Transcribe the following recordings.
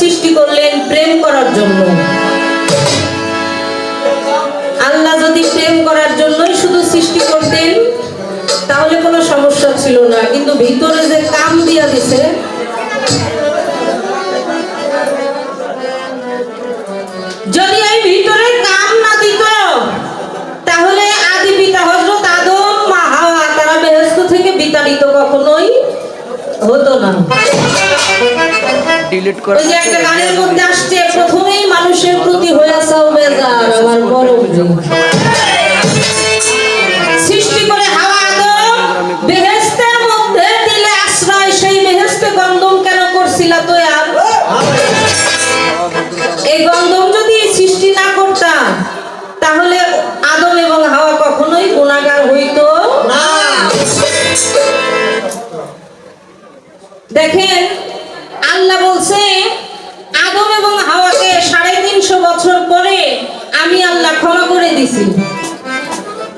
সৃষ্টি করলেন প্রেম করার জন্য। আল্লাহ যদি প্রেম করার জন্যই শুধু সৃষ্টি করতেন, তাহলে কোনো সমস্যা ছিল না। কিন্তু ভিতরে যে কাম দিয়া দিছে, যদি এই ভিতরে কাম না দিত, তাহলে আদি পিতা হজরত আদম, মা হাওয়া, তারা বেহেস্ত থেকে বিতাড়িত কখনোই হতো না। ডিলিট করে ওই যে একটা গানের মধ্যে আসছে প্রথমেই মানুষের প্রতি হইয়াছাও বেজার আমার বড় সৃষ্টি করে হাওয়া আদম বেহেস্তের মধ্যে দিলে আশ্রয় সেই বেহেস্তে গন্ধম কেন করছিলা তো আর? এই গন্ধম যদি সৃষ্টি না করতাম তাহলে আদম এবং হাওয়া কখনোই গুণাগার হইতো না। দেখেন আল্লাহ বলছে, আদম এবং হাওয়াকে সাড়ে তিনশো বছর পরে আমি আল্লাহ ক্ষমা করে দিছি।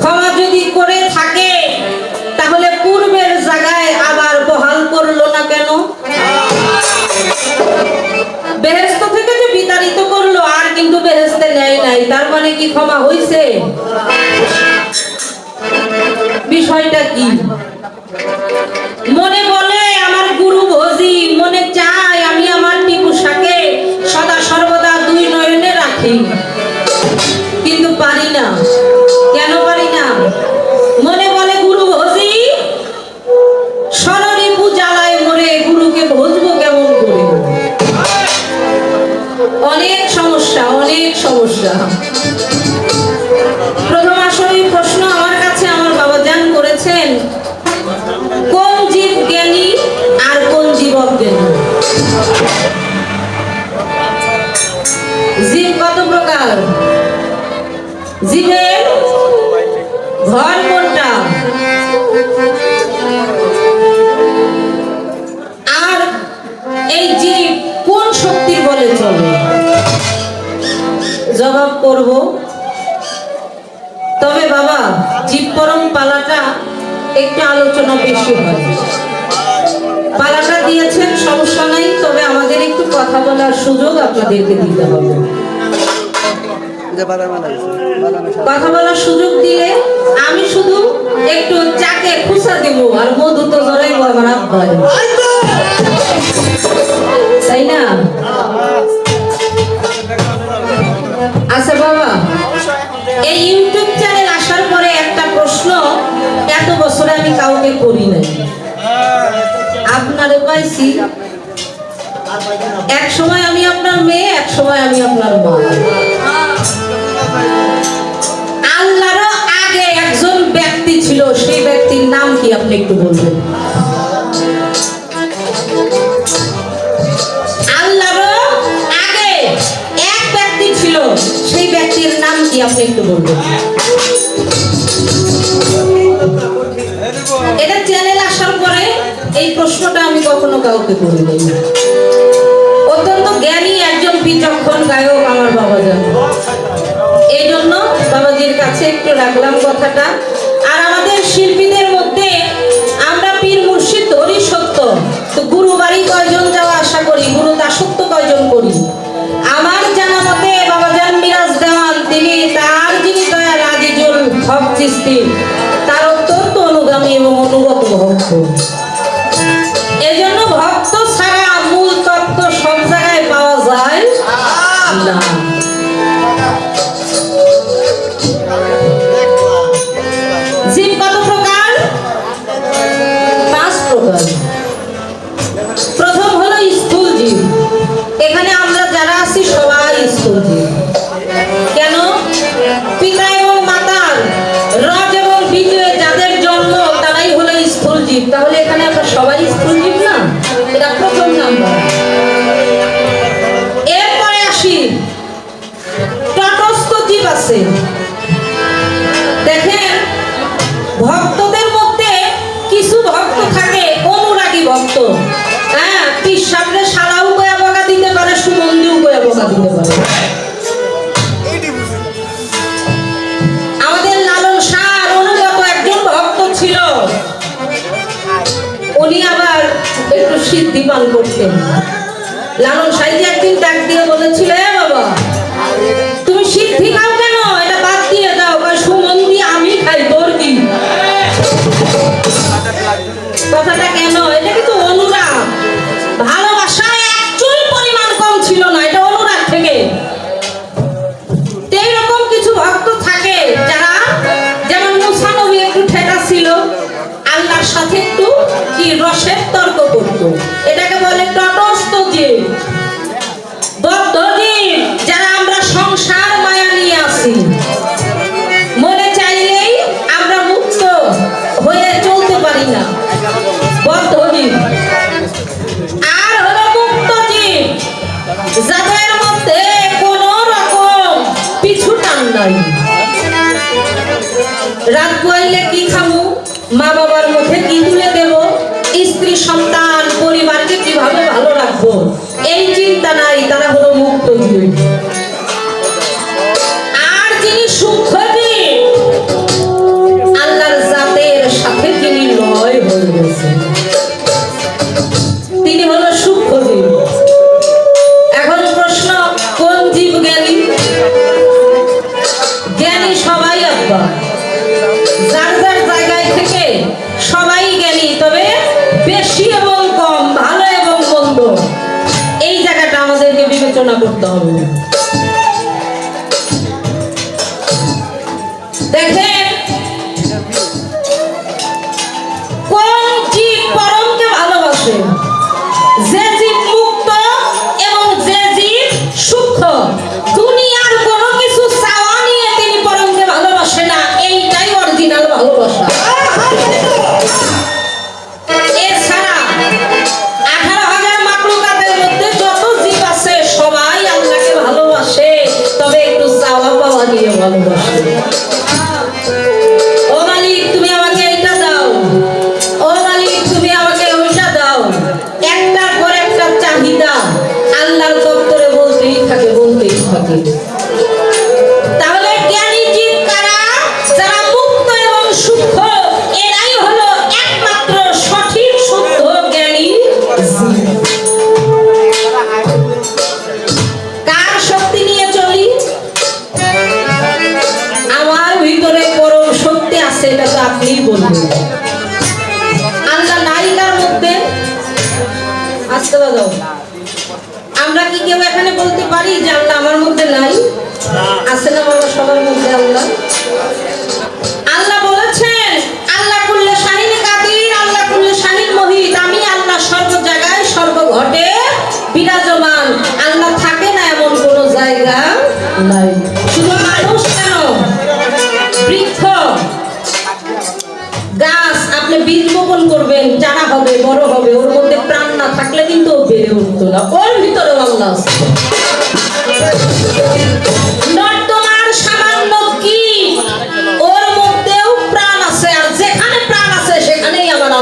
ক্ষমা যদি করে থাকে, তাহলে পূর্বের জায়গায় আবার বহাল করল না কেন? বেহেস্ত থেকে যে বিতাড়িত করল, আর কিন্তু বেহেস্তে নেয় নাই, তার মানে কি ক্ষমা হইছে? বিষয়টা কি? মনে বলে চায় আমি আমার টিপুষাকে সদা সর্বদা দুই নয়নে রাখি। কিন্তু পারি না। কেন পারি না? মনে বলে গুরু ভোজি সররিপু জ্বালায় মরে গুরুকে ভজবো কেমন করে? অনেক সমস্যা অনেক সমস্যা। জীব পরম পালাটা একটু আলোচনা বেশি হয়। পালাটা দিয়েছেন, সমস্যা নাই, তবে আমাদের একটু কথা বলার সুযোগ আপনাদেরকে দিতে হবে। কথা বলার সুযোগ দিলে আমি শুধু একটু চাকে খুসা দিব, আর মধু তো আব্বাই। তাই না? আপনারে পাইছি। এক সময় আমি আপনার মেয়ে, এক সময় আমি আপনার মা। আল্লাহরও আগে একজন ব্যক্তি ছিল, সেই ব্যক্তির নাম কি আপনি একটু বলবেন? আল্লাহরও আগে এক ব্যক্তি ছিল, সেই ব্যক্তির নাম কি আপনি একটু বলবেন? কখনো কাউকে করি নাই অত্যন্ত জ্ঞানী একজন বিচক্ষণ গায়ক আমার বাবা জানে এই জন্য বাবাজির কাছে একটু রাখলাম কথাটা। আর আমাদের শিল্পীদের মধ্যে আমরা পীর মুর্শিদ ধরি সত্য। তো গুরু বাড়ি কয়জন যাওয়া আশা করি, গুরু দাসত্ব কয়জন করি? আমার জানা মতে বাবাজান মিরাজ দেওয়ান, তিনি তার যিনি দয়াল আজিজুল হক চিস্তি তার অত্যন্ত অনুগামী এবং অনুগত ভক্ত। না উনি আবার একটু সিদ্ধি পান করতেন লালন সাইজি একদিন ডাক দিয়ে বলেছিল এ বাবা করতে আল্লাহ বলেছেন গাছ, আপনি বীজ বপন করবেন, চারা হবে, বড় হবে, ওর মধ্যে প্রাণ না থাকলে কিন্তু বেড়ে উঠতো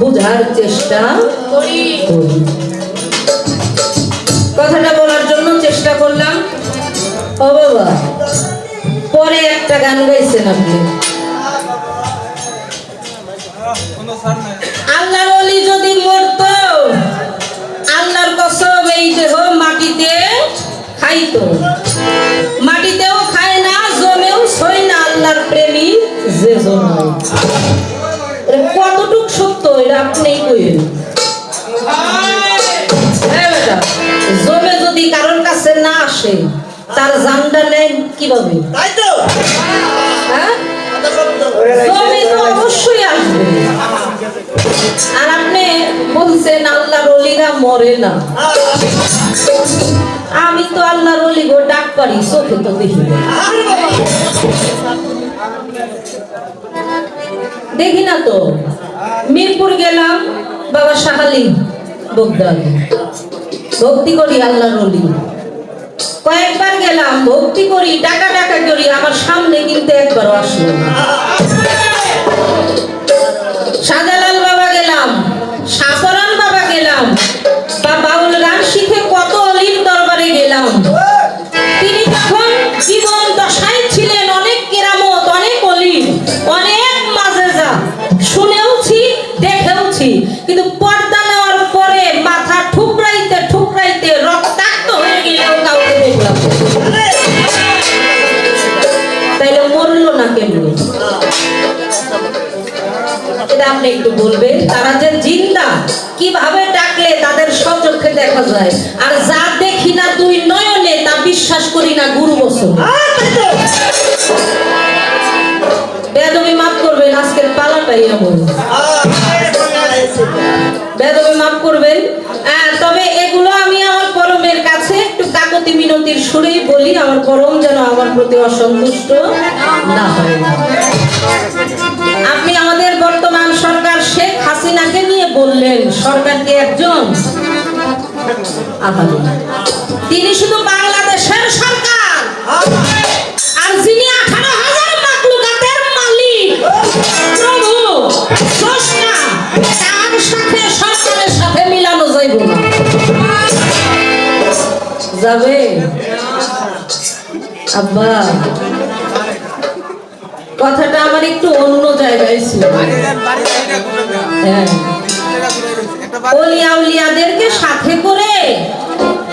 বুঝার চেষ্টা করি। কথাটা বলার জন্য চেষ্টা করলাম। ও বাবা পরে একটা গান গাইছেন আপনি। আল্লাহর অলি যদি মরত আল্লাহর কসম এই দেহ মাটিতে খাইতো। মাটিতেও খায় না জমেও ছয় না আল্লাহর প্রেমী যে জমায় এটা কতটুক সত্য এটা আপনি কইেন হ্যাঁ জমে যদি কারোর কাছে না আসে তার জানটা নেয় কীভাবে? তাই তো। হ্যাঁ? তো অবশ্যই আসবে। আর আপনি বলছেন আল্লাহর অলিরা মরে না। আমি তো আল্লাহর অলি গো ডাক পারি চোখে তো দেখি। দেখি না তো। মিরপুর গেলাম, বাবা শাহালি বগদাদ ভক্তি করি আল্লাহর অলি। কয়েকবার গেলাম, ভক্তি করি, টাকা টাকা করি আমার সামনে কিন্তু একবার আসলো না। শাহজালাল এটা আপনি একটু বলবেন তারা যে জিন্দা কীভাবে ডাকলে তাদের সচক্ষে দেখা যায়? আর যা দেখি না তুই নয়নে তা বিশ্বাস করি না গুরু বছর বেদমি মাফ করবেন আজকের পালাটাই এমন। বেদমি মাফ করবেন। আহ, তবে এগুলো আমি আমার পরমের কাছে একটু কাকতি মিনতির সুরেই বলি আমার পরম যেন আমার প্রতি অসন্তুষ্ট না হয়। বললেন সরকারকে একজন। তিনি শুধু বাংলাদেশের সরকার। আর যিনি আঠারো হাজার মালিক, প্রভু তার সাথে সরকারের সাথে মিলানো যাইব যাবে? আব্বা, কথাটা আমার একটু অন্য জায়গায় ছিল। হ্যাঁ। অলিয়া উলিয়াদেরকে সাথে করে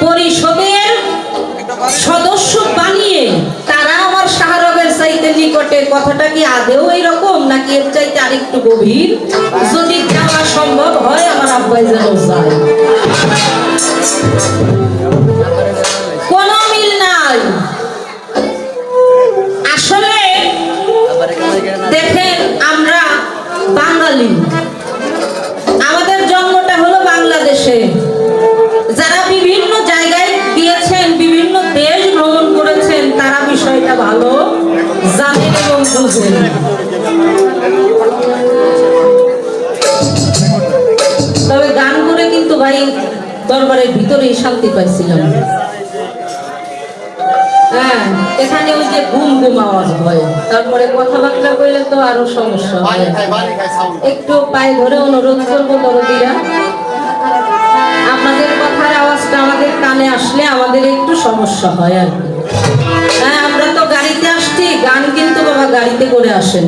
পরিষদের সদস্য বানিয়ে তারা আমার শাহরগের চাইতে নিকটে কথাটা কি আদেও এইরকম নাকি এর চাইতে আরেকটু গভীর? যদি যাওয়া সম্ভব হয় আমার আব্বাই যেন যায়। তবে গান করে কিন্তু ভাই দরবারের ভিতরেই শান্তি পাইছিলাম। হ্যাঁ এখানে ওই যে ঘুম ঘুম আওয়াজ হয়। তারপরে কথাবার্তা তো আরও সমস্যা হয়। একটু পায়ে অনুরোধ করব আপনাদের কথার আওয়াজটা আমাদের কানে আসলে আমাদের একটু সমস্যা হয় আর কি। গাড়িতে করে আসেন।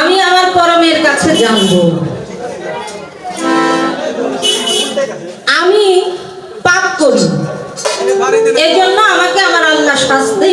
আমি আমার পরমের কাছে জানব। আমি পাপ করি। এজন্য আমাকে আমার আল্লাহ শাস্তি